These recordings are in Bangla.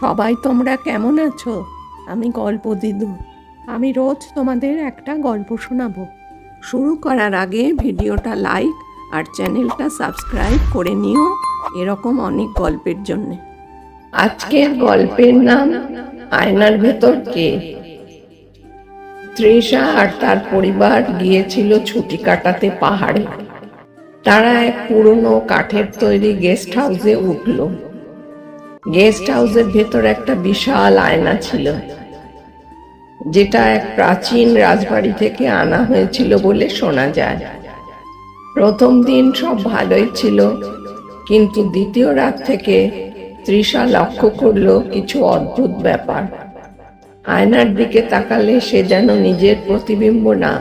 সবাই তোমরা কেমন আছো? আমি গল্প দিদু। আমি রোজ তোমাদের একটা গল্প শোনাবো। শুরু করার আগে ভিডিওটা লাইক আর চ্যানেলটা সাবস্ক্রাইব করে নিও এরকম অনেক গল্পের জন্যে। আজকের গল্পের নাম আয়নার ভেতর কে? তৃষা আর তার পরিবার গিয়েছিল ছুটি কাটাতে পাহাড়ে। তারা এক পুরনো কাঠের তৈরি গেস্ট হাউসে উঠল। গেস্ট হাউসের ভেতর একটা বিশাল আয়না ছিল, যেটা এক প্রাচীন রাজবাড়ি থেকে আনা হয়েছিল বলে শোনা যায়। প্রথম দিন সব ভালোই ছিল, কিন্তু দ্বিতীয় রাত থেকে তৃষা লক্ষ্য করল কিছু অদ্ভুত ব্যাপার। আয়নার দিকে তাকালে সে যেন নিজের প্রতিবিম্ব না,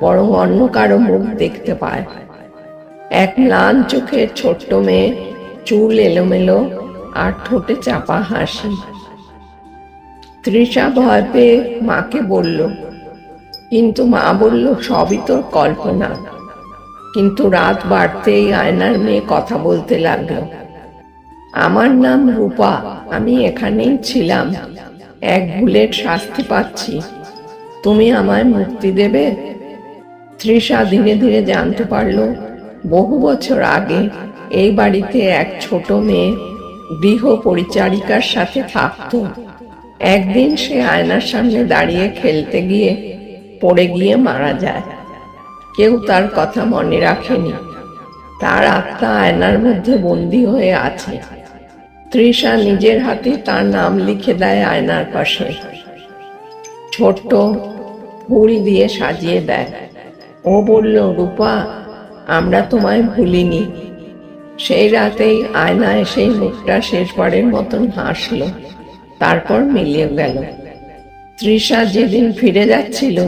বরং অন্য কারও মুখ দেখতে পায়। এক ম্লান চোখের ছোট্ট মেয়ে চুল এলোমেলো আর ঠোঁটে চাপা হাসি। তৃষা ভয় পেয়ে মাকে বলল, কিন্তু মা বলল, সবই তোর কল্পনা। কিন্তু রাত বাড়তেই আয়নার মেয়ে কথা বলতে লাগল, আমার নাম রূপা, আমি এখানেই ছিলাম। এক বুলেট শাস্তি পাচ্ছি। তুমি আমায় মুক্তি দেবে? তৃষা ধীরে ধীরে জানতে পারল, বহু বছর আগে এই বাড়িতে এক ছোট মেয়ে গৃহ পরিচারিকার সাথে থাকতো। একদিন সে আয়নার সামনে দাঁড়িয়ে খেলতে গিয়ে পড়ে গিয়ে মারা যায়। কেউ তার কথা মনে রাখেনি। তার আত্মা আয়নার মধ্যে বন্দী হয়ে আছে। তৃষা নিজের হাতে তার নাম লিখে দেয় আয়নার পাশে। ছোট্ট ফুল দিয়ে সাজিয়ে দেয়। ও বলল, রূপা, আমরা তোমায় ভুলিনি। সেই রাতেই আয়নায় সেই মুখটা শেষবারের মতন হাসলো। তারপর মিলিয়ে গেল। তৃষা যেদিন ফিরে যাচ্ছিল,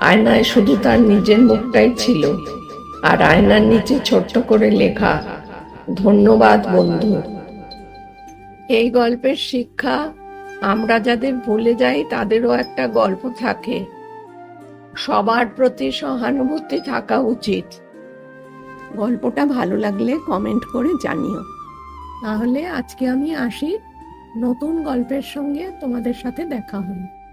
আয়নায় শুধু তার নিজের মুখটাই ছিল। আর আয়নার নিচে ছোট্ট করে লেখা, ধন্যবাদ বন্ধু। এই গল্পের শিক্ষা, আমরা যাদের ভুলে যাই তাদেরও একটা গল্প থাকে। সবার প্রতি সহানুভূতি থাকা উচিত। গল্পটা ভালো লাগলে কমেন্ট করে জানিও। তাহলে আজকে আমি আসি। নতুন গল্পের সঙ্গে তোমাদের সাথে দেখা হবে